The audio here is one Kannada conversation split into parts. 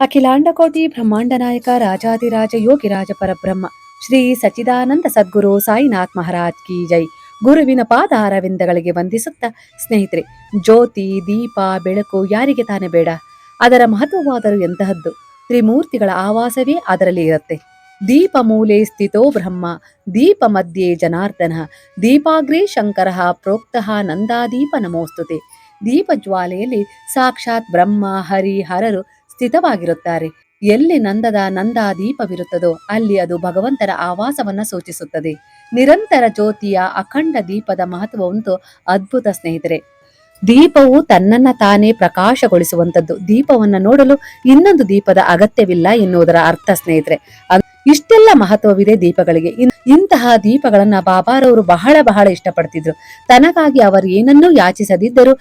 ಅಖಿಲಾಂಡಕೋಟಿ ಬ್ರಹ್ಮಾಂಡ ನಾಯಕ ರಾಜಾದಿರಾಜ ಯೋಗಿರಾಜ ಪರಬ್ರಹ್ಮ, ಶ್ರೀ ಸಚ್ಚಿದಾನಂದ ಸದ್ಗುರು ಸಾಯಿನಾಥ್ ಮಹಾರಾಜ್ ಕಿ ಜೈ. ಗುರುವಿನ ಪಾದ ಅರವಿಂದಗಳಿಗೆ ವಂದಿಸುತ್ತ ಸ್ನೇಹಿತರೆ, ಜ್ಯೋತಿ, ದೀಪ, ಬೆಳಕು ಯಾರಿಗೆ ತಾನೇ ಬೇಡ. ಅದರ ಮಹತ್ವವಾದರೂ ಎಂತಹದ್ದು? ತ್ರಿಮೂರ್ತಿಗಳ ಆವಾಸವೇ ಅದರಲ್ಲಿ ಇರುತ್ತೆ. ದೀಪ ಮೂಲೆ ಸ್ಥಿತೋ ಬ್ರಹ್ಮ, ದೀಪ ಮಧ್ಯೆ ಜನಾರ್ದನ, ದೀಪಾಗ್ರೇ ಶಂಕರ ಪ್ರೋಕ್ತಃ ನಂದಾದೀಪ ನಮೋಸ್ತುತೆ. ದೀಪ ಜ್ವಾಲೆಯಲ್ಲಿ ಸಾಕ್ಷಾತ್ ಬ್ರಹ್ಮ, ಹರಿ, ಹರರು ಸ್ಥಿತವಾಗಿರುತ್ತಾರೆ. ಎಲ್ಲಿ ನಂದದ ನಂದಾ ದೀಪವಿರುತ್ತದೋ ಅಲ್ಲಿ ಅದು ಭಗವಂತರ ಆವಾಸವನ್ನ ಸೂಚಿಸುತ್ತದೆ. ನಿರಂತರ ಜ್ಯೋತಿಯ ಅಖಂಡ ದೀಪದ ಮಹತ್ವವಂತೂ ಅದ್ಭುತ ಸ್ನೇಹಿತರೆ. ದೀಪವು ತನ್ನನ್ನ ತಾನೇ ಪ್ರಕಾಶಗೊಳಿಸುವಂತದ್ದು ದೀಪವನ್ನ ನೋಡಲು ಇನ್ನೊಂದು ದೀಪದ ಅಗತ್ಯವಿಲ್ಲ ಎನ್ನುವುದರ ಅರ್ಥ ಸ್ನೇಹಿತರೆ. ಇಷ್ಟೆಲ್ಲ ಮಹತ್ವವಿದೆ ದೀಪಗಳಿಗೆ. ಇಂತಹ ದೀಪಗಳನ್ನ ಬಾಬಾರವರು ಬಹಳ ಬಹಳ ಇಷ್ಟಪಡ್ತಿದ್ರು. ತನಗಾಗಿ ಅವರು ಏನನ್ನೂ ಯಾಚಿಸದಿದ್ದರೂ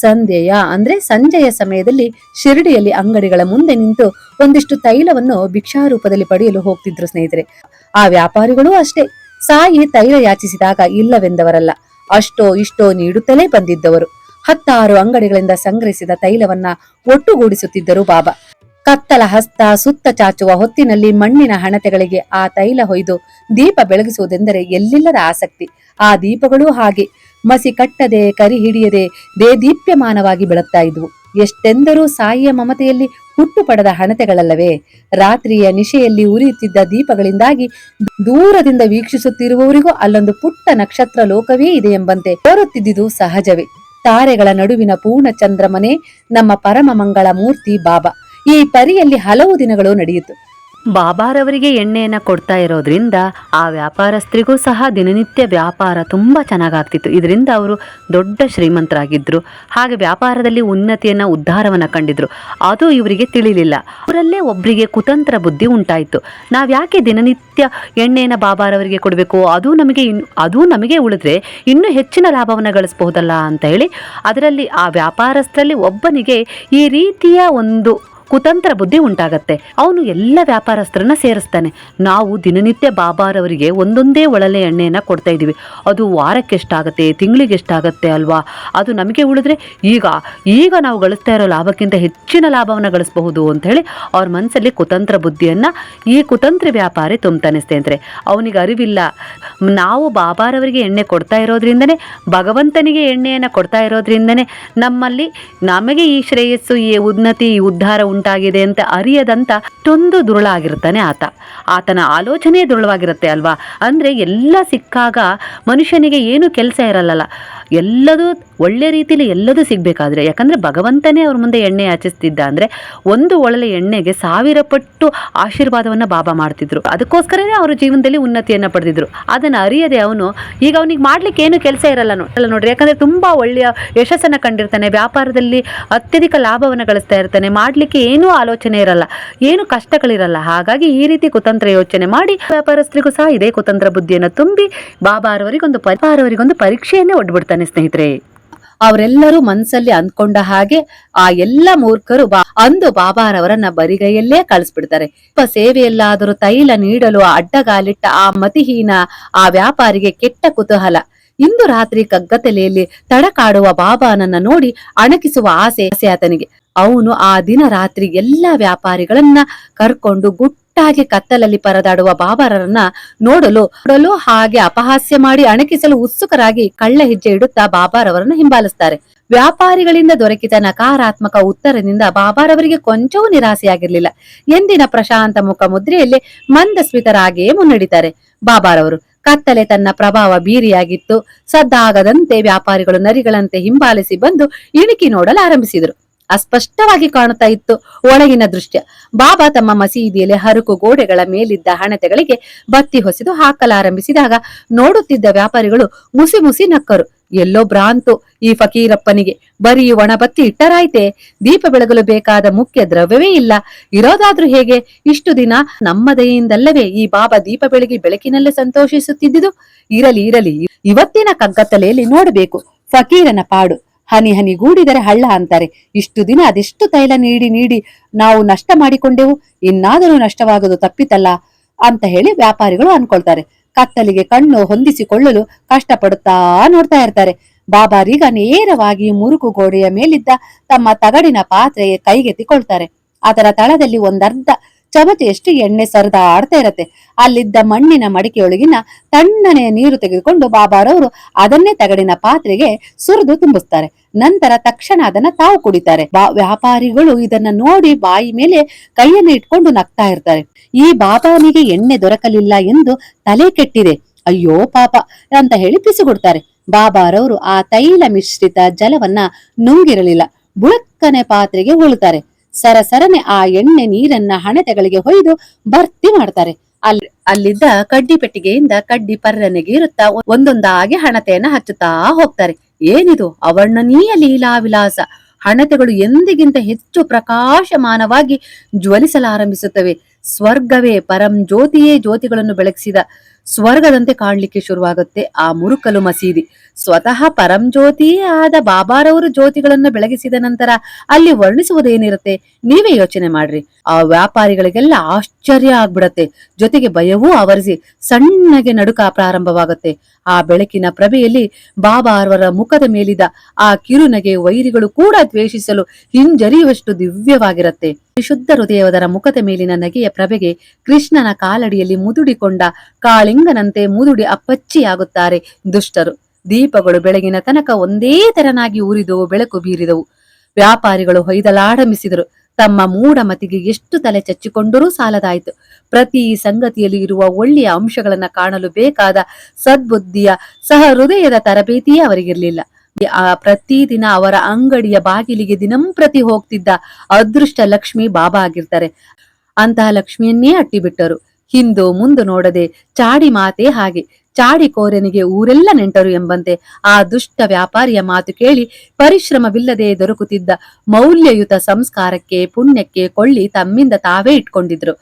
ಸಂಧ್ಯೆಯ, ಅಂದ್ರೆ ಸಂಜೆಯ ಸಮಯದಲ್ಲಿ ಶಿರಡಿಯಲ್ಲಿ ಅಂಗಡಿಗಳ ಮುಂದೆ ನಿಂತು ಒಂದಿಷ್ಟು ತೈಲವನ್ನು ಭಿಕ್ಷಾ ರೂಪದಲ್ಲಿ ಪಡೆಯಲು ಹೋಗ್ತಿದ್ರು ಸ್ನೇಹಿತರೆ. ಆ ವ್ಯಾಪಾರಿಗಳು ಅಷ್ಟೇ. ಸಾಯಿ ತೈಲ ಯಾಚಿಸಿದಾಗ ಇಲ್ಲವೆಂದವರಲ್ಲ, ಅಷ್ಟೋ ಇಷ್ಟೋ ನೀಡುತ್ತಲೇ ಬಂದಿದ್ದವರು. ಹತ್ತಾರು ಅಂಗಡಿಗಳಿಂದ ಸಂಗ್ರಹಿಸಿದ ತೈಲವನ್ನ ಒಟ್ಟುಗೂಡಿಸುತ್ತಿದ್ದರು ಬಾಬಾ. ಕತ್ತಲ ಹಸ್ತ ಸುತ್ತ ಚಾಚುವ ಹೊತ್ತಿನಲ್ಲಿ ಮಣ್ಣಿನ ಹಣತೆಗಳಿಗೆ ಆ ತೈಲ ಹೊಯ್ದು ದೀಪ ಬೆಳಗಿಸುವುದೆಂದರೆ ಎಲ್ಲಿಲ್ಲದ ಆಸಕ್ತಿ. ಆ ದೀಪಗಳೂ ಹಾಗೆ. ಮಸಿ ಕಟ್ಟದೆ, ಕರಿ ಹಿಡಿಯದೆ ದೇದೀಪ್ಯಮಾನವಾಗಿ ಬೆಳಗ್ತಾ ಇದ್ವು. ಎಷ್ಟೆಂದರೂ ಸಾಯಿಯ ಮಮತೆಯಲ್ಲಿ ಹುಟ್ಟು ಪಡೆದ ಹಣತೆಗಳಲ್ಲವೇ? ರಾತ್ರಿಯ ನಿಶೆಯಲ್ಲಿ ಉರಿಯುತ್ತಿದ್ದ ದೀಪಗಳಿಂದಾಗಿ ದೂರದಿಂದ ವೀಕ್ಷಿಸುತ್ತಿರುವವರಿಗೂ ಅಲ್ಲೊಂದು ಪುಟ್ಟ ನಕ್ಷತ್ರ ಲೋಕವೇ ಇದೆ ಎಂಬಂತೆ ತೋರುತ್ತಿದ್ದುದು ಸಹಜವೇ. ತಾರೆಗಳ ನಡುವಿನ ಪೂರ್ಣ ಚಂದ್ರಮನೆ, ನಮ್ಮ ಪರಮ ಮಂಗಳ ಮೂರ್ತಿ ಬಾಬಾ. ಈ ಪರಿಯಲ್ಲಿ ಹಲವು ದಿನಗಳು ನಡೆಯಿತು. ಬಾಬಾರವರಿಗೆ ಎಣ್ಣೆಯನ್ನು ಕೊಡ್ತಾ ಇರೋದ್ರಿಂದ ಆ ವ್ಯಾಪಾರಸ್ಥರಿಗೂ ಸಹ ದಿನನಿತ್ಯ ವ್ಯಾಪಾರ ತುಂಬ ಚೆನ್ನಾಗಾಗ್ತಿತ್ತು. ಇದರಿಂದ ಅವರು ದೊಡ್ಡ ಶ್ರೀಮಂತರಾಗಿದ್ದರು ಹಾಗೆ ವ್ಯಾಪಾರದಲ್ಲಿ ಉನ್ನತಿಯನ್ನು, ಉದ್ಧಾರವನ್ನು ಕಂಡಿದ್ರು. ಅದು ಇವರಿಗೆ ತಿಳಿಲಿಲ್ಲ. ಅವರಲ್ಲೇ ಒಬ್ಬರಿಗೆ ಕುತಂತ್ರ ಬುದ್ಧಿ ಉಂಟಾಯಿತು. ನಾವು ಯಾಕೆ ದಿನನಿತ್ಯ ಎಣ್ಣೆಯನ್ನು ಬಾಬಾರವರಿಗೆ ಕೊಡಬೇಕು? ಅದು ನಮಗೆ ಇನ್, ಅದು ನಮಗೆ ಉಳಿದ್ರೆ ಇನ್ನೂ ಹೆಚ್ಚಿನ ಲಾಭವನ್ನು ಗಳಿಸಬಹುದಲ್ಲ ಅಂತ ಹೇಳಿ ಅದರಲ್ಲಿ ಆ ವ್ಯಾಪಾರಸ್ಥರಲ್ಲಿ ಒಬ್ಬನಿಗೆ ಈ ರೀತಿಯ ಒಂದು ಕುತಂತ್ರ ಬುದ್ಧಿ ಉಂಟಾಗತ್ತೆ. ಅವನು ಎಲ್ಲ ವ್ಯಾಪಾರಸ್ಥರನ್ನ ಸೇರಿಸ್ತಾನೆ. ನಾವು ದಿನನಿತ್ಯ ಬಾಬಾರವರಿಗೆ ಒಂದೊಂದೇ ಒಳಲೆ ಎಣ್ಣೆಯನ್ನ ಕೊಡ್ತಾ ಇದ್ದೀವಿ. ಅದು ವಾರಕ್ಕೆ ಎಷ್ಟಾಗತ್ತೆ ತಿಂಗಳಿಗೆ ಎಷ್ಟಾಗತ್ತೆ ಅಲ್ವಾ? ಅದು ನಮಗೆ ಉಳಿದ್ರೆ ಈಗ ಈಗ ನಾವು ಗಳಿಸ್ತಾ ಇರೋ ಲಾಭಕ್ಕಿಂತ ಹೆಚ್ಚಿನ ಲಾಭವನ್ನು ಗಳಿಸಬಹುದು ಅಂತ ಹೇಳಿ ಅವ್ರ ಮನಸ್ಸಲ್ಲಿ ಕುತಂತ್ರ ಬುದ್ಧಿಯನ್ನ ಈ ಕುತಂತ್ರ ವ್ಯಾಪಾರಿ ತುಂಬ್ತಾನೆ ಸ್ನೇಹಿತರೆ. ಅವನಿಗೆ ಅರಿವಿಲ್ಲ. ನಾವು ಬಾಬಾರವರಿಗೆ ಎಣ್ಣೆ ಕೊಡ್ತಾ ಇರೋದ್ರಿಂದನೇ, ಭಗವಂತನಿಗೆ ಎಣ್ಣೆಯನ್ನು ಕೊಡ್ತಾ ಇರೋದ್ರಿಂದನೇ ನಮ್ಮಲ್ಲಿ ನಮಗೆ ಈ ಶ್ರೇಯಸ್ಸು, ಈ ಉನ್ನತಿ, ಈ ಉದ್ಧಾರ ಉಂಟಾಗಿದೆ ಅಂತ ಅರಿಯದಂತ ಅಷ್ಟೊಂದು ದುರುಳಾಗಿರ್ತಾನೆ ಆತ. ಆತನ ಆಲೋಚನೆ ದುರುಳವಾಗಿರುತ್ತೆ ಅಲ್ವಾ? ಅಂದ್ರೆ ಎಲ್ಲ ಸಿಕ್ಕಾಗ ಮನುಷ್ಯನಿಗೆ ಏನು ಕೆಲಸ ಇರಲ್ಲಲ್ಲ. ಎಲ್ಲದೂ ಒಳ್ಳೆ ರೀತಿಲಿ ಎಲ್ಲದೂ ಸಿಗಬೇಕಾದ್ರೆ, ಯಾಕಂದ್ರೆ ಭಗವಂತನೇ ಅವ್ರ ಮುಂದೆ ಎಣ್ಣೆ ಆಚಿಸ್ತಿದ್ದ ಅಂದ್ರೆ ಒಂದು ಒಳ್ಳೆ ಎಣ್ಣೆಗೆ ಸಾವಿರ ಪಟ್ಟು ಆಶೀರ್ವಾದವನ್ನ ಬಾಬಾ ಮಾಡ್ತಿದ್ರು. ಅದಕ್ಕೋಸ್ಕರನೇ ಅವರು ಜೀವನದಲ್ಲಿ ಉನ್ನತಿಯನ್ನ ಪಡೆದಿದ್ರು. ಅದನ್ನ ಅರಿಯದೆ ಅವನು, ಈಗ ಅವನಿಗೆ ಮಾಡ್ಲಿಕ್ಕೆ ಏನು ಕೆಲಸ ಇರಲ್ಲ ಅಲ್ಲ ನೋಡ್ರಿ, ಯಾಕಂದ್ರೆ ತುಂಬಾ ಒಳ್ಳೆಯ ಯಶಸ್ಸನ್ನ ಕಂಡಿರ್ತಾನೆ. ವ್ಯಾಪಾರದಲ್ಲಿ ಅತ್ಯಧಿಕ ಲಾಭವನ್ನು ಗಳಿಸ್ತಾ ಇರ್ತಾನೆ. ಮಾಡ್ಲಿಕ್ಕೆ ಏನೂ ಆಲೋಚನೆ ಇರಲ್ಲ, ಏನು ಕಷ್ಟಗಳಿರಲ್ಲ. ಹಾಗಾಗಿ ಈ ರೀತಿ ಕುತಂತ್ರ ಯೋಚನೆ ಮಾಡಿ ವ್ಯಾಪಾರಸ್ಥರಿಗೂ ಸಹ ಇದೇ ಕುತಂತ್ರ ಬುದ್ಧಿಯನ್ನು ತುಂಬಿ ಬಾಬಾರವರಿಗೊಂದು ಪರಿಪಾರವರಿಗೊಂದು ಪರೀಕ್ಷೆಯನ್ನೇ ಒಡ್ಬಿಡ್ತಾನೆ ಸ್ನೇಹಿತರೆ. ಅವರೆಲ್ಲರೂ ಮನಸ್ಸಲ್ಲಿ ಅಂದ್ಕೊಂಡ ಹಾಗೆ ಆ ಎಲ್ಲ ಮೂರ್ಖರು ಅಂದು ಬಾಬಾರವರನ್ನ ಬರಿಗೈಯಲ್ಲೇ ಕಳಿಸ್ಬಿಡ್ತಾರೆ. ಸೇವೆಯಲ್ಲಾದರೂ ತೈಲ ನೀಡಲು ಅಡ್ಡಗಾಲಿಟ್ಟ ಆ ಮತಿಹೀನ ಆ ವ್ಯಾಪಾರಿಗೆ ಕೆಟ್ಟ ಕುತೂಹಲ. ಇಂದು ರಾತ್ರಿ ಕಗ್ಗತಲೆಯಲ್ಲಿ ತಡಕಾಡುವ ಬಾಬಾನನ್ನ ನೋಡಿ ಅಣಕಿಸುವ ಆಸೆ ಆಸೆ ಆತನಿಗೆ. ಅವನು ಆ ದಿನ ರಾತ್ರಿ ಎಲ್ಲ ವ್ಯಾಪಾರಿಗಳನ್ನ ಕರ್ಕೊಂಡು ಗುಟ್ಟಾಗಿ ಕತ್ತಲಲ್ಲಿ ಪರದಾಡುವ ಬಾಬಾರರನ್ನ ನೋಡಲು ನೋಡಲು ಹಾಗೆ ಅಪಹಾಸ್ಯ ಮಾಡಿ ಅಣಕಿಸಲು ಉತ್ಸುಕರಾಗಿ ಕಳ್ಳ ಹೆಜ್ಜೆ ಇಡುತ್ತಾ ಬಾಬಾರವರನ್ನು ಹಿಂಬಾಲಿಸ್ತಾರೆ. ವ್ಯಾಪಾರಿಗಳಿಂದ ದೊರಕಿದ ನಕಾರಾತ್ಮಕ ಉತ್ತರದಿಂದ ಬಾಬಾರವರಿಗೆ ಕೊಂಚವೂ ನಿರಾಸೆಯಾಗಿರ್ಲಿಲ್ಲ. ಎಂದಿನ ಪ್ರಶಾಂತ ಮುಖ ಮುದ್ರೆಯಲ್ಲಿ ಮಂದಸ್ಮಿತರಾಗಿಯೇ ಮುನ್ನಡೆತಾರೆ. ಬಾಬಾರವರು ಕತ್ತಲೆ ತನ್ನ ಪ್ರಭಾವ ಬೀರಿಯಾಗಿತ್ತು ಸದ್ದಾಗದಂತೆ ವ್ಯಾಪಾರಿಗಳು ನರಿಗಳಂತೆ ಹಿಂಬಾಲಿಸಿ ಬಂದು ಇಣುಕಿ ನೋಡಲು ಆರಂಭಿಸಿದರು. ಅಸ್ಪಷ್ಟವಾಗಿ ಕಾಣುತ್ತಾ ಇತ್ತು ಒಳಗಿನ ದೃಶ್ಯ ಬಾಬಾ ತಮ್ಮ ಮಸೀದಿಯಲ್ಲಿ ಹರಕು ಗೋಡೆಗಳ ಮೇಲಿದ್ದ ಹಣತೆಗಳಿಗೆ ಬತ್ತಿ ಹೊಸಿದು ಹಾಕಲಾರಂಭಿಸಿದಾಗ ನೋಡುತ್ತಿದ್ದ ವ್ಯಾಪಾರಿಗಳು ಮುಸಿ ಮುಸಿ ನಕ್ಕರು. ಎಲ್ಲೋ ಭ್ರಾಂತು ಈ ಫಕೀರಪ್ಪನಿಗೆ. ಬರೀ ಒಣ ಬತ್ತಿ ಇಟ್ಟರಾಯ್ತೆ. ದೀಪ ಬೆಳಗಲು ಬೇಕಾದ ಮುಖ್ಯ ದ್ರವ್ಯವೇ ಇಲ್ಲ. ಇರೋದಾದ್ರೂ ಹೇಗೆ? ಇಷ್ಟು ದಿನ ನಮ್ಮ ದಯೆಯಿಂದಲ್ಲವೇ ಈ ಬಾಬಾ ದೀಪ ಬೆಳಗಿ ಬೆಳಕಿನಲ್ಲೇ ಸಂತೋಷಿಸುತ್ತಿದ್ದುದು. ಇರಲಿ ಇರಲಿ. ಇವತ್ತಿನ ಕಗ್ಗತ್ತಲೆಯಲ್ಲಿ ನೋಡಬೇಕು. ಫಕೀರನ ಪಾಡು. ಹನಿ ಹನಿ ಗೂಡಿದರೆ ಹಳ್ಳ ಅಂತಾರೆ. ಇಷ್ಟು ದಿನ ಅದೆಷ್ಟು ತೈಲ ನೀಡಿ ನೀಡಿ ನಾವು ನಷ್ಟ ಮಾಡಿಕೊಂಡೆವು? ಇನ್ನಾದರೂ ನಷ್ಟವಾಗದು ತಪ್ಪಿತಲ್ಲ ಅಂತ ಹೇಳಿ ವ್ಯಾಪಾರಿಗಳು ಅನ್ಕೊಳ್ತಾರೆ. ಕತ್ತಲಿಗೆ ಕಣ್ಣು ಹೊಂದಿಸಿಕೊಳ್ಳಲು ಕಷ್ಟಪಡುತ್ತಾ ನೋಡ್ತಾ ಇರ್ತಾರೆ. ಬಾಬಾರೀಗ ನೇರವಾಗಿ ಮುರುಕು ಗೋಡೆಯ ಮೇಲಿದ್ದ ತಮ್ಮ ತಗಡಿನ ಪಾತ್ರೆ ಕೈಗೆತ್ತಿಕೊಳ್ತಾರೆ. ಅದರ ತಳದಲ್ಲಿ ಒಂದರ್ಧ ಚಮಚೆಯಷ್ಟು ಎಣ್ಣೆ ಸರಿದಾಡ್ತಾ ಇರತ್ತೆ. ಅಲ್ಲಿದ್ದ ಮಣ್ಣಿನ ಮಡಿಕೆಯೊಳಗಿನ ತಣ್ಣನೆಯ ನೀರು ತೆಗೆದುಕೊಂಡು ಬಾಬಾರವರು ಅದನ್ನೇ ತಗಡಿನ ಪಾತ್ರೆಗೆ ಸುರಿದು ತುಂಬಿಸ್ತಾರೆ. ನಂತರ ತಕ್ಷಣ ಅದನ್ನ ತಾವು ಕುಡಿತಾರೆ. ವ್ಯಾಪಾರಿಗಳು ಇದನ್ನ ನೋಡಿ ಬಾಯಿ ಮೇಲೆ ಕೈಯನ್ನು ಇಟ್ಕೊಂಡು ನಗ್ತಾ ಇರ್ತಾರೆ. ಈ ಬಾಬಾನಿಗೆ ಎಣ್ಣೆ ದೊರಕಲಿಲ್ಲ ಎಂದು ತಲೆ ಕೆಟ್ಟಿದೆ. ಅಯ್ಯೋ ಪಾಪ ಅಂತ ಹೇಳಿ ಪಿಸುಗುಡ್ತಾರೆ ಬಾಬಾರವರು ಆ ತೈಲ ಮಿಶ್ರಿತ ಜಲವನ್ನ ನುಂಗಿರಲಿಲ್ಲ. ಬುಳಕ್ಕನೆ ಪಾತ್ರೆಗೆ ಉಳುತ್ತಾರೆ ಸರಸರನೆ ಆ ಎಣ್ಣೆ ನೀರನ್ನ ಹಣತೆಗಳಿಗೆ ಹೊಯ್ದು ಭರ್ತಿ ಮಾಡ್ತಾರೆ. ಅಲ್ಲಿ ಅಲ್ಲಿದ್ದ ಕಡ್ಡಿ ಪೆಟ್ಟಿಗೆಯಿಂದ ಕಡ್ಡಿ ಪರ್ರನೆಗೆ ಇರುತ್ತಾ ಒಂದೊಂದಾಗಿ ಹಣತೆಯನ್ನ ಹಚ್ಚುತ್ತಾ ಹೋಗ್ತಾರೆ. ಏನಿದು? ಅವರ್ಣನೀಯ ಲೀಲಾ ವಿಲಾಸ ಹಣತೆಗಳು ಎಂದಿಗಿಂತ ಹೆಚ್ಚು ಪ್ರಕಾಶಮಾನವಾಗಿ ಜ್ವಲಿಸಲಾರಂಭಿಸುತ್ತವೆ. ಸ್ವರ್ಗವೇ ಪರಂ ಜ್ಯೋತಿಯೇ ಜ್ಯೋತಿಗಳನ್ನು ಬೆಳಗಿಸಿದ. ಸ್ವರ್ಗದಂತೆ ಕಾಣಲಿಕ್ಕೆ ಶುರುವಾಗುತ್ತೆ ಆ ಮುರುಕಲು ಮಸೀದಿ. ಸ್ವತಃ ಪರಂ ಜ್ಯೋತಿಯೇ ಆದ ಬಾಬಾರವರು ಜ್ಯೋತಿಗಳನ್ನು ಬೆಳಗಿಸಿದ ನಂತರ ಅಲ್ಲಿ ವರ್ಣಿಸುವುದೇನಿರುತ್ತೆ? ನೀವೇ ಯೋಚನೆ ಮಾಡ್ರಿ. ಆ ವ್ಯಾಪಾರಿಗಳಿಗೆಲ್ಲ ಆಶ್ಚರ್ಯ ಆಗ್ಬಿಡತ್ತೆ. ಜೊತೆಗೆ ಭಯವೂ ಆವರಿಸಿ ಸಣ್ಣಗೆ ನಡುಕ ಪ್ರಾರಂಭವಾಗುತ್ತೆ. ಆ ಬೆಳಕಿನ ಪ್ರಭೆಯಲ್ಲಿ ಬಾಬಾರವರ ಮುಖದ ಮೇಲಿದ ಆ ಕಿರುನಗೆ ವೈರಿಗಳು ಕೂಡ ದ್ವೇಷಿಸಲು ಹಿಂಜರಿಯುವಷ್ಟು ದಿವ್ಯವಾಗಿರುತ್ತೆ. ವಿಶುದ್ಧ ಹೃದಯವದರ ಮುಖದ ಮೇಲಿನ ನಗೆಯ ಪ್ರಭೆಗೆ ಕೃಷ್ಣನ ಕಾಲಡಿಯಲ್ಲಿ ಮುದುಡಿಕೊಂಡ ಕಾಳಿಂಗನಂತೆ ಮುದುಡಿ ಅಪ್ಪಚ್ಚಿಯಾಗುತ್ತಾರೆ ದುಷ್ಟರು. ದೀಪಗಳು ಬೆಳಗಿನ ತನಕ ಒಂದೇ ತೆರನಾಗಿ ಉರಿದು ಬೆಳಕು ಬೀರಿದವು. ವ್ಯಾಪಾರಿಗಳು ಹೊಯ್ದಲಾರಂಭಿಸಿದರು ತಮ್ಮ ಮೂಢಮತಿಗೆ ಎಷ್ಟು ತಲೆ ಚಚ್ಚಿಕೊಂಡರೂ ಸಾಲದಾಯಿತು. ಪ್ರತಿ ಸಂಗತಿಯಲ್ಲಿ ಇರುವ ಒಳ್ಳೆಯ ಅಂಶಗಳನ್ನು ಕಾಣಲು ಬೇಕಾದ ಸದ್ಬುದ್ಧಿಯ ಸಹ ಹೃದಯದ ತರಬೇತಿಯೇ ಅವರಿಗಿರಲಿಲ್ಲ. ಆ ಪ್ರತಿದಿನ ಅವರ ಅಂಗಡಿಯ ಬಾಗಿಲಿಗೆ ದಿನಂಪ್ರತಿ ಹೋಗ್ತಿದ್ದ ಅದೃಷ್ಟ ಲಕ್ಷ್ಮಿ ಬಾಬಾ ಆಗಿರ್ತಾರೆ. ಅಂತಹ ಲಕ್ಷ್ಮಿಯನ್ನೇ ಅಟ್ಟಿಬಿಟ್ಟರು. ಹಿಂದು ಮುಂದು ನೋಡದೆ ಚಾಡಿ ಮಾತೆ ಹಾಗೆ. ಚಾಡಿ ಕೋರನಿಗೆ ಊರೆಲ್ಲ ನೆಂಟರು ಎಂಬಂತೆ ಆ ದುಷ್ಟ ವ್ಯಾಪಾರಿಯ ಮಾತು ಕೇಳಿ ಪರಿಶ್ರಮವಿಲ್ಲದೆ ದೊರಕುತ್ತಿದ್ದ ಮೌಲ್ಯಯುತ ಸಂಸ್ಕಾರಕ್ಕೆ, ಪುಣ್ಯಕ್ಕೆ ಕೊಳ್ಳಿ ತಮ್ಮಿಂದ ತಾವೇ ಇಟ್ಕೊಂಡಿದ್ರು.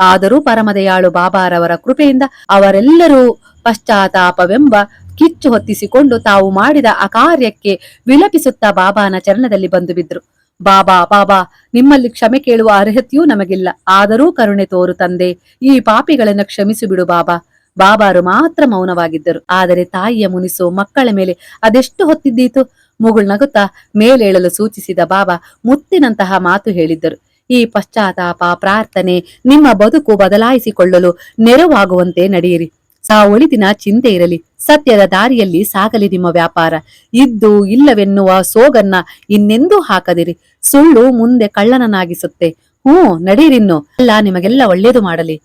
ಆದರೂ ಪರಮದಯಾಳು ಬಾಬಾರವರ ಕೃಪೆಯಿಂದ ಅವರೆಲ್ಲರೂ ಪಶ್ಚಾತ್ತಾಪವೆಂಬ ಕಿಚ್ಚು ಹೊತ್ತಿಸಿಕೊಂಡು ತಾವು ಮಾಡಿದ ಆ ಕಾರ್ಯಕ್ಕೆ ವಿಲಪಿಸುತ್ತಾ ಬಾಬಾನ ಚರಣದಲ್ಲಿ ಬಂದು ಬಿದ್ರು. ಬಾಬಾ ಬಾಬಾ, ನಿಮ್ಮಲ್ಲಿ ಕ್ಷಮೆ ಕೇಳುವ ಅರ್ಹತೆಯೂ ನಮಗಿಲ್ಲ. ಆದರೂ ಕರುಣೆ ತೋರು ತಂದೆ. ಈ ಪಾಪಿಗಳನ್ನು ಕ್ಷಮಿಸಿಬಿಡು ಬಾಬಾ. ಬಾಬಾರು ಮಾತ್ರ ಮೌನವಾಗಿದ್ದರು. ಆದರೆ ತಾಯಿಯ ಮುನಿಸು ಮಕ್ಕಳ ಮೇಲೆ ಅದೆಷ್ಟು ಹೊತ್ತಿದ್ದೀತು? ಮುಗುಳ್ನಗುತ್ತಾ ಮೇಲೇಳಲು ಸೂಚಿಸಿದ ಬಾಬಾ ಮುತ್ತಿನಂತಹ ಮಾತು ಹೇಳಿದ್ದರು. ಈ ಪಶ್ಚಾತ್ತಾಪ, ಪ್ರಾರ್ಥನೆ, ನಿಮ್ಮ ಬದುಕು ಬದಲಾಯಿಸಿಕೊಳ್ಳಲು ನೆರವಾಗುವಂತೆ ನಡೆಯಿರಿ. ಸಾವೊಳಿತಿನ ಚಿಂತೆ ಇರಲಿ. ಸತ್ಯದ ದಾರಿಯಲ್ಲಿ ಸಾಗಲಿ ನಿಮ್ಮ ವ್ಯಾಪಾರ. ಇದ್ದು ಇಲ್ಲವೆನ್ನುವ ಸೋಗನ್ನ ಇನ್ನೆಂದೂ ಹಾಕದಿರಿ. ಸುಳ್ಳು ಮುಂದೆ ಕಳ್ಳನನಾಗಿಸುತ್ತೆ. ಹ್ಞೂ ನಡೀರಿನ್ನು ಅಲ್ಲ ನಿಮಗೆಲ್ಲ ಒಳ್ಳೇದು ಮಾಡಲಿ.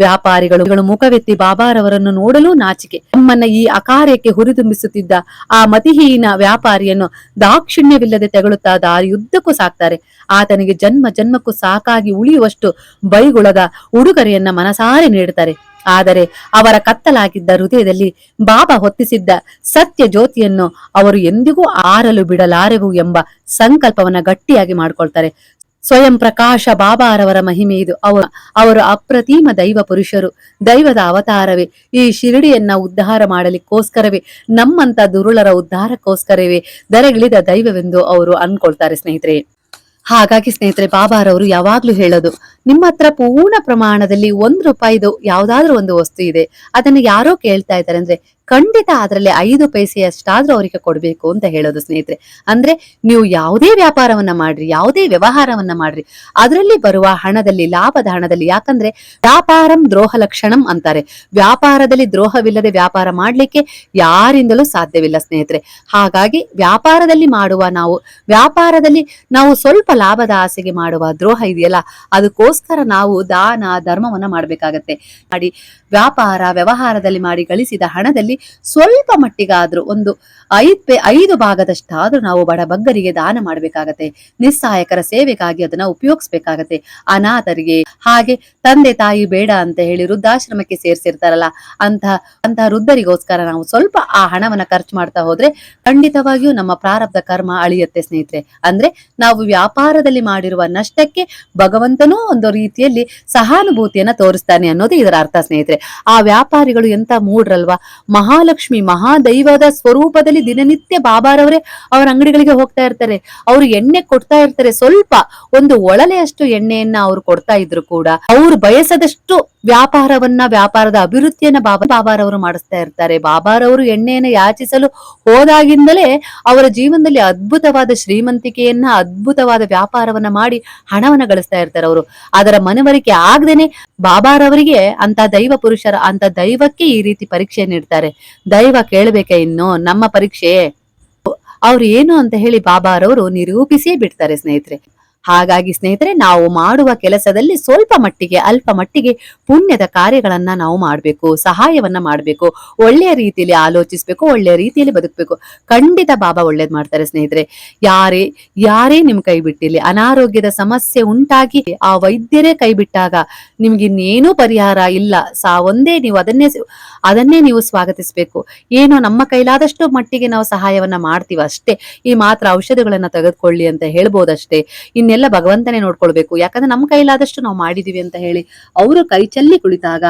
ವ್ಯಾಪಾರಿಗಳು ಮುಖವೆತ್ತಿ ಬಾಬಾರವರನ್ನು ನೋಡಲು ನಾಚಿಕೆ. ತಮ್ಮನ್ನ ಈ ಅಕಾರ್ಯಕ್ಕೆ ಹುರಿದುಂಬಿಸುತ್ತಿದ್ದ ಆ ಮತಿಹೀನ ವ್ಯಾಪಾರಿಯನ್ನು ದಾಕ್ಷಿಣ್ಯವಿಲ್ಲದೆ ತೆಗಳುತ್ತಾ ದಾರಿಯುದ್ದಕ್ಕೂ ಸಾಕ್ತಾರೆ. ಆತನಿಗೆ ಜನ್ಮ, ಜನ್ಮಕ್ಕೂ ಸಾಕಾಗಿ ಉಳಿಯುವಷ್ಟು ಬೈಗುಳದ ಉಡುಗೊರೆಯನ್ನ ಮನಸಾರೆ ನೀಡುತ್ತಾರೆ. ಆದರೆ ಅವರ ಕತ್ತಲಾಗಿದ್ದ ಹೃದಯದಲ್ಲಿ ಬಾಬಾ ಹೊತ್ತಿಸಿದ್ದ ಸತ್ಯ ಜ್ಯೋತಿಯನ್ನು ಅವರು ಎಂದಿಗೂ ಆರಲು ಬಿಡಲಾರೆವು ಎಂಬ ಸಂಕಲ್ಪವನ್ನ ಗಟ್ಟಿಯಾಗಿ ಮಾಡ್ಕೊಳ್ತಾರೆ. ಸ್ವಯಂ ಪ್ರಕಾಶ ಬಾಬಾರವರ ಮಹಿಮೆ ಇದು. ಅವರು ಅವರು ಅಪ್ರತಿಮ ದೈವ ಪುರುಷರು. ದೈವದ ಅವತಾರವೇ. ಈ ಶಿರಡಿಯನ್ನ ಉದ್ಧಾರ ಮಾಡಲಿಕ್ಕೋಸ್ಕರವೇ, ನಮ್ಮಂತ ದುರುಳರ ಉದ್ಧಾರಕ್ಕೋಸ್ಕರವೇ ದರೆಗಿಳಿದ ದೈವವೆಂದು ಅವರು ಅನ್ಕೊಳ್ತಾರೆ ಸ್ನೇಹಿತರೆ. ಹಾಗಾಗಿ ಸ್ನೇಹಿತರೆ, ಬಾಬಾರವರು ಯಾವಾಗ್ಲೂ ಹೇಳೋದು, ನಿಮ್ಮ ಹತ್ರ ಪೂರ್ಣ ಪ್ರಮಾಣದಲ್ಲಿ ಒಂದು ರೂಪಾಯಿದು ಯಾವ್ದಾದ್ರೂ ಒಂದು ವಸ್ತು ಇದೆ. ಅದನ್ನ ಯಾರೋ ಕೇಳ್ತಾ ಇದ್ದಾರೆ ಅಂದ್ರೆ ಖಂಡಿತ ಅದರಲ್ಲಿ ಐದು ಪೈಸೆಯಷ್ಟಾದ್ರೂ ಅವರಿಗೆ ಕೊಡಬೇಕು ಅಂತ ಹೇಳೋದು ಸ್ನೇಹಿತರೆ. ಅಂದ್ರೆ ನೀವು ಯಾವುದೇ ವ್ಯಾಪಾರವನ್ನ ಮಾಡ್ರಿ, ಯಾವುದೇ ವ್ಯವಹಾರವನ್ನ ಮಾಡ್ರಿ. ಅದರಲ್ಲಿ ಬರುವ ಹಣದಲ್ಲಿ, ಲಾಭದ ಹಣದಲ್ಲಿ ಯಾಕಂದ್ರೆ ವ್ಯಾಪಾರಂ ದ್ರೋಹ ಲಕ್ಷಣಂ ಅಂತಾರೆ. ವ್ಯಾಪಾರದಲ್ಲಿ ದ್ರೋಹವಿಲ್ಲದೆ ವ್ಯಾಪಾರ ಮಾಡ್ಲಿಕ್ಕೆ ಯಾರಿಂದಲೂ ಸಾಧ್ಯವಿಲ್ಲ ಸ್ನೇಹಿತರೆ. ಹಾಗಾಗಿ ವ್ಯಾಪಾರದಲ್ಲಿ ಮಾಡುವ ನಾವು, ವ್ಯಾಪಾರದಲ್ಲಿ ನಾವು ಸ್ವಲ್ಪ ಲಾಭದ ಆಸೆಗೆ ಮಾಡುವ ದ್ರೋಹ ಇದೆಯಲ್ಲ, ಅದಕ್ಕೋಸ್ಕರ ನಾವು ದಾನ ಧರ್ಮವನ್ನ ಮಾಡಬೇಕಾಗತ್ತೆ. ಮಾಡಿ ವ್ಯಾಪಾರ, ವ್ಯವಹಾರದಲ್ಲಿ ಮಾಡಿ ಗಳಿಸಿದ ಹಣದಲ್ಲಿ ಸ್ವಲ್ಪ ಮಟ್ಟಿಗಾದ್ರೂ ಒಂದು ಐದ್ ಐದು ಭಾಗದಷ್ಟಾದ್ರೂ ನಾವು ಬಡಬಗ್ಗರಿಗೆ ದಾನ ಮಾಡಬೇಕಾಗತ್ತೆ. ನಿಸ್ಸಹಾಯಕರ ಸೇವೆಗಾಗಿ ಅದನ್ನ ಉಪಯೋಗಿಸ್ಬೇಕಾಗತ್ತೆ. ಅನಾಥರಿಗೆ ಹಾಗೆ ತಂದೆ ತಾಯಿ ಬೇಡ ಅಂತ ಹೇಳಿ ವೃದ್ಧಾಶ್ರಮಕ್ಕೆ ಸೇರಿಸಿರ್ತಾರಲ್ಲ ಅಂತ ಅಂತ ವೃದ್ಧರಿಗೋಸ್ಕರ ನಾವು ಸ್ವಲ್ಪ ಆ ಹಣವನ್ನ ಖರ್ಚು ಮಾಡ್ತಾ ಹೋದ್ರೆ ಖಂಡಿತವಾಗಿಯೂ ನಮ್ಮ ಪ್ರಾರಬ್ಧ ಕರ್ಮ ಅಳಿಯುತ್ತೆ ಸ್ನೇಹಿತರೆ. ಅಂದ್ರೆ ನಾವು ವ್ಯಾಪಾರದಲ್ಲಿ ಮಾಡಿರುವ ನಷ್ಟಕ್ಕೆ ಭಗವಂತನೂ ಒಂದು ರೀತಿಯಲ್ಲಿ ಸಹಾನುಭೂತಿಯನ್ನ ತೋರಿಸ್ತಾನೆ ಅನ್ನೋದು ಇದರ ಅರ್ಥ ಸ್ನೇಹಿತರೆ. ಆ ವ್ಯಾಪಾರಿಗಳು ಎಂತ ಮೂಡ್ರಲ್ವಾ? ಮಹಾಲಕ್ಷ್ಮಿ, ಮಹಾದೈವದ ಸ್ವರೂಪದಲ್ಲಿ ದಿನನಿತ್ಯ ಬಾಬಾರವರೇ ಅವರ ಅಂಗಡಿಗಳಿಗೆ ಹೋಗ್ತಾ ಇರ್ತಾರೆ. ಅವರು ಎಣ್ಣೆ ಕೊಡ್ತಾ ಇರ್ತಾರೆ. ಸ್ವಲ್ಪ ಒಂದು ಒಳಲೆಯಷ್ಟು ಎಣ್ಣೆಯನ್ನ ಅವ್ರು ಕೊಡ್ತಾ ಇದ್ರು ಕೂಡ ಅವ್ರು ಬಯಸದಷ್ಟು ವ್ಯಾಪಾರವನ್ನ, ವ್ಯಾಪಾರದ ಅಭಿವೃದ್ಧಿಯನ್ನ ಬಾಬಾ ಬಾಬಾರವರು ಮಾಡಿಸ್ತಾ ಇರ್ತಾರೆ. ಬಾಬಾರವರು ಎಣ್ಣೆಯನ್ನ ಯಾಚಿಸಲು ಹೋದಾಗಿಂದಲೇ ಅವರ ಜೀವನದಲ್ಲಿ ಅದ್ಭುತವಾದ ಶ್ರೀಮಂತಿಕೆಯನ್ನ, ಅದ್ಭುತವಾದ ವ್ಯಾಪಾರವನ್ನ ಮಾಡಿ ಹಣವನ್ನ ಗಳಿಸ್ತಾ ಇರ್ತಾರೆ ಅವರು. ಅದರ ಮನವರಿಕೆ ಆಗದೇನೆ ಬಾಬಾರವರಿಗೆ ಅಂತ ದೈವ ಪುರುಷರ ಅಂತ ದೈವಕ್ಕೆ ಈ ರೀತಿ ಪರೀಕ್ಷೆ ನೀಡ್ತಾರೆ. ದೈವ ಕೇಳಬೇಕೆ ಇನ್ನು ನಮ್ಮ ಪರೀಕ್ಷೆ. ಅವ್ರು ಏನು ಅಂತ ಹೇಳಿ ಬಾಬಾರವರು ನಿರೂಪಿಸಿಯೇ ಬಿಡ್ತಾರೆ ಸ್ನೇಹಿತರೆ. ಹಾಗಾಗಿ ಸ್ನೇಹಿತರೆ, ನಾವು ಮಾಡುವ ಕೆಲಸದಲ್ಲಿ ಸ್ವಲ್ಪ ಮಟ್ಟಿಗೆ, ಅಲ್ಪ ಮಟ್ಟಿಗೆ ಪುಣ್ಯದ ಕಾರ್ಯಗಳನ್ನ ನಾವು ಮಾಡಬೇಕು, ಸಹಾಯವನ್ನ ಮಾಡಬೇಕು, ಒಳ್ಳೆಯ ರೀತಿಯಲ್ಲಿ ಆಲೋಚಿಸಬೇಕು, ಒಳ್ಳೆಯ ರೀತಿಯಲ್ಲಿ ಬದುಕಬೇಕು. ಖಂಡಿತ ಬಾಬಾ ಒಳ್ಳೇದ್ ಮಾಡ್ತಾರೆ ಸ್ನೇಹಿತರೆ. ಯಾರೇ ಯಾರೇ ನಿಮ್ ಕೈ ಬಿಟ್ಟಿಲ್ಲಿ ಅನಾರೋಗ್ಯದ ಸಮಸ್ಯೆ ಉಂಟಾಗಿ ಆ ವೈದ್ಯರೇ ಕೈ ಬಿಟ್ಟಾಗ ನಿಮ್ಗೆ ಇನ್ನೇನೂ ಪರಿಹಾರ ಇಲ್ಲ. ಸಾ, ಒಂದೇ ನೀವು ಅದನ್ನೇ ಅದನ್ನೇ ನೀವು ಸ್ವಾಗತಿಸಬೇಕು. ಏನೋ ನಮ್ಮ ಕೈಲಾದಷ್ಟು ಮಟ್ಟಿಗೆ ನಾವು ಸಹಾಯವನ್ನ ಮಾಡ್ತೀವಿ ಅಷ್ಟೇ ಈ ಮಾತ್ರ ಔಷಧಗಳನ್ನ ತೆಗೆದುಕೊಳ್ಳಿ ಅಂತ ಹೇಳ್ಬೋದಷ್ಟೇ. ಇನ್ನೆಲ್ಲ ಭಗವಂತನೇ ನೋಡ್ಕೊಳ್ಬೇಕು. ಯಾಕಂದ್ರೆ ನಮ್ಮ ಕೈಲಾದಷ್ಟು ನಾವು ಮಾಡಿದೀವಿ ಅಂತ ಹೇಳಿ ಅವರ ಕೈ ಚೆಲ್ಲಿ ಕುಳಿತಾಗ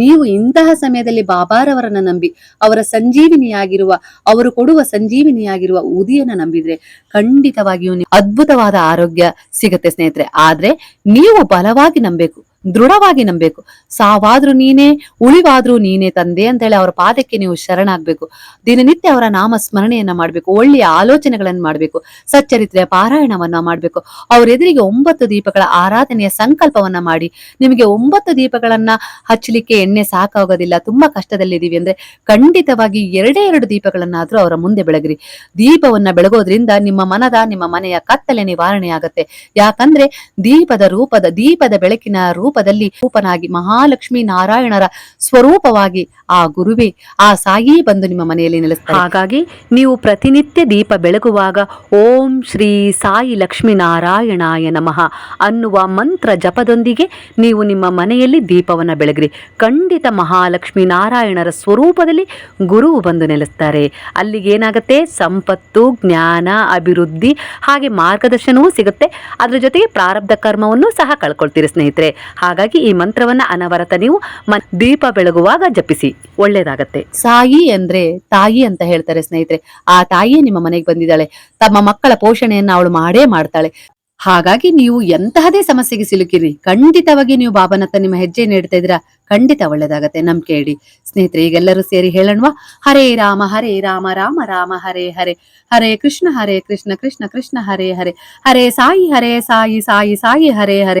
ನೀವು ಇಂತಹ ಸಮಯದಲ್ಲಿ ಬಾಬಾರವರನ್ನ ನಂಬಿ, ಅವರ ಸಂಜೀವಿನಿಯಾಗಿರುವ, ಅವರು ಕೊಡುವ ಸಂಜೀವಿನಿಯಾಗಿರುವ ಉದಿಯನ್ನ ನಂಬಿದ್ರೆ ಖಂಡಿತವಾಗಿಯೂ ಅದ್ಭುತವಾದ ಆರೋಗ್ಯ ಸಿಗುತ್ತೆ ಸ್ನೇಹಿತರೆ. ಆದ್ರೆ ನೀವು ಬಲವಾಗಿ ನಂಬೇಕು ದೃಢವಾಗಿ ನಂಬಬೇಕು. ಸಾವಾದ್ರೂ ನೀನೇ, ಉಳಿವಾದ್ರೂ ನೀನೇ ತಂದೆ ಅಂತ ಹೇಳಿ ಅವರ ಪಾದಕ್ಕೆ ನೀವು ಶರಣಾಗ್ಬೇಕು. ದಿನನಿತ್ಯ ಅವರ ನಾಮ ಸ್ಮರಣೆಯನ್ನ ಮಾಡ್ಬೇಕು. ಒಳ್ಳೆಯ ಆಲೋಚನೆಗಳನ್ನ ಮಾಡ್ಬೇಕು. ಸಚ್ಚರಿತ್ರೆಯ ಪಾರಾಯಣವನ್ನ ಮಾಡ್ಬೇಕು. ಅವ್ರ ಎದುರಿಗೆ ಒಂಬತ್ತು ದೀಪಗಳ ಆರಾಧನೆಯ ಸಂಕಲ್ಪವನ್ನ ಮಾಡಿ. ನಿಮಗೆ ಒಂಬತ್ತು ದೀಪಗಳನ್ನ ಹಚ್ಚಲಿಕ್ಕೆ ಎಣ್ಣೆ ಸಾಕಾಗೋದಿಲ್ಲ. ತುಂಬಾ ಕಷ್ಟದಲ್ಲಿದ್ದೀವಿ ಅಂದ್ರೆ ಖಂಡಿತವಾಗಿ ಎರಡೇ ಎರಡು ದೀಪಗಳನ್ನಾದ್ರೂ ಅವರ ಮುಂದೆ ಬೆಳಗ್ರಿ. ದೀಪವನ್ನ ಬೆಳಗೋದ್ರಿಂದ ನಿಮ್ಮ ಮನದ, ನಿಮ್ಮ ಮನೆಯ ಕತ್ತಲೆ ನಿವಾರಣೆ ಆಗತ್ತೆ ಯಾಕಂದ್ರೆ ದೀಪದ ರೂಪದ, ದೀಪದ ಬೆಳಕಿನ ರೂಪದಲ್ಲಿ ರೂಪನಾಗಿ ಮಹಾಲಕ್ಷ್ಮಿ ನಾರಾಯಣರ ಸ್ವರೂಪವಾಗಿ ಆ ಗುರುವೇ, ಆ ಸಾಯಿ ಬಂದು ನಿಮ್ಮ ಮನೆಯಲ್ಲಿ ನೆಲೆಸ್ತಾರೆ ಹಾಗಾಗಿ ನೀವು ಪ್ರತಿನಿತ್ಯ ದೀಪ ಬೆಳಗುವಾಗ ಓಂ ಶ್ರೀ ಸಾಯಿ ಲಕ್ಷ್ಮೀ ನಾರಾಯಣಾಯ ನಮಃ ಅನ್ನುವ ಮಂತ್ರ ಜಪದೊಂದಿಗೆ ನೀವು ನಿಮ್ಮ ಮನೆಯಲ್ಲಿ ದೀಪವನ್ನು ಬೆಳಗ್ರಿ. ಖಂಡಿತ ಮಹಾಲಕ್ಷ್ಮೀ ನಾರಾಯಣರ ಸ್ವರೂಪದಲ್ಲಿ ಗುರುವು ಬಂದು ನೆಲೆಸ್ತಾರೆ. ಅಲ್ಲಿಗೆ ಏನಾಗುತ್ತೆ? ಸಂಪತ್ತು, ಜ್ಞಾನ, ಅಭಿವೃದ್ಧಿ ಹಾಗೆ ಮಾರ್ಗದರ್ಶನವೂ ಸಿಗುತ್ತೆ. ಅದರ ಜೊತೆಗೆ ಪ್ರಾರಬ್ಧ ಕರ್ಮವನ್ನು ಸಹ ಕಳ್ಕೊಳ್ತೀರಿ ಸ್ನೇಹಿತರೆ. ಹಾಗಾಗಿ ಈ ಮಂತ್ರವನ್ನ ಅನವರತ ನೀವು ದೀಪ ಬೆಳಗುವಾಗ ಜಪಿಸಿ. ಒಳ್ಳೇದಾಗತ್ತೆ. ಸಾಯಿ ಅಂದ್ರೆ ತಾಯಿ ಅಂತ ಹೇಳ್ತಾರೆ ಸ್ನೇಹಿತರೆ. ಆ ತಾಯಿಯೇ ನಿಮ್ಮ ಮನೆಗೆ ಬಂದಿದ್ದಾಳೆ. ತಮ್ಮ ಮಕ್ಕಳ ಪೋಷಣೆಯನ್ನ ಅವಳು ಮಾಡೇ ಮಾಡ್ತಾಳೆ. ಹಾಗಾಗಿ ನೀವು ಎಂತಹದೇ ಸಮಸ್ಯೆಗೆ ಸಿಲುಕಿರಿ. ಖಂಡಿತವಾಗಿ ನೀವು ಬಾಬನತ್ತ ನಿಮ್ಮ ಹೆಜ್ಜೆ ನೀಡ್ತಾ ಇದ್ದೀರಾ. ಖಂಡಿತ ಒಳ್ಳೇದಾಗತ್ತೆ. ನಂಬಿಕೆ ಇಡಿ. ಸ್ನೇಹಿತರೆ, ಈಗೆಲ್ಲರೂ ಸೇರಿ ಹೇಳೋಣವಾ? ಹರೇ ರಾಮ ಹರೇ ರಾಮ ರಾಮ ರಾಮ, ಹರೇ ಹರೇ. ಹರೇ ಕೃಷ್ಣ ಹರೇ ಕೃಷ್ಣ ಕೃಷ್ಣ ಕೃಷ್ಣ, ಹರೇ ಹರೇ. ಹರೇ ಸಾಯಿ ಹರೇ ಸಾಯಿ ಸಾಯಿ ಸಾಯಿ, ಹರೇ ಹರೇ.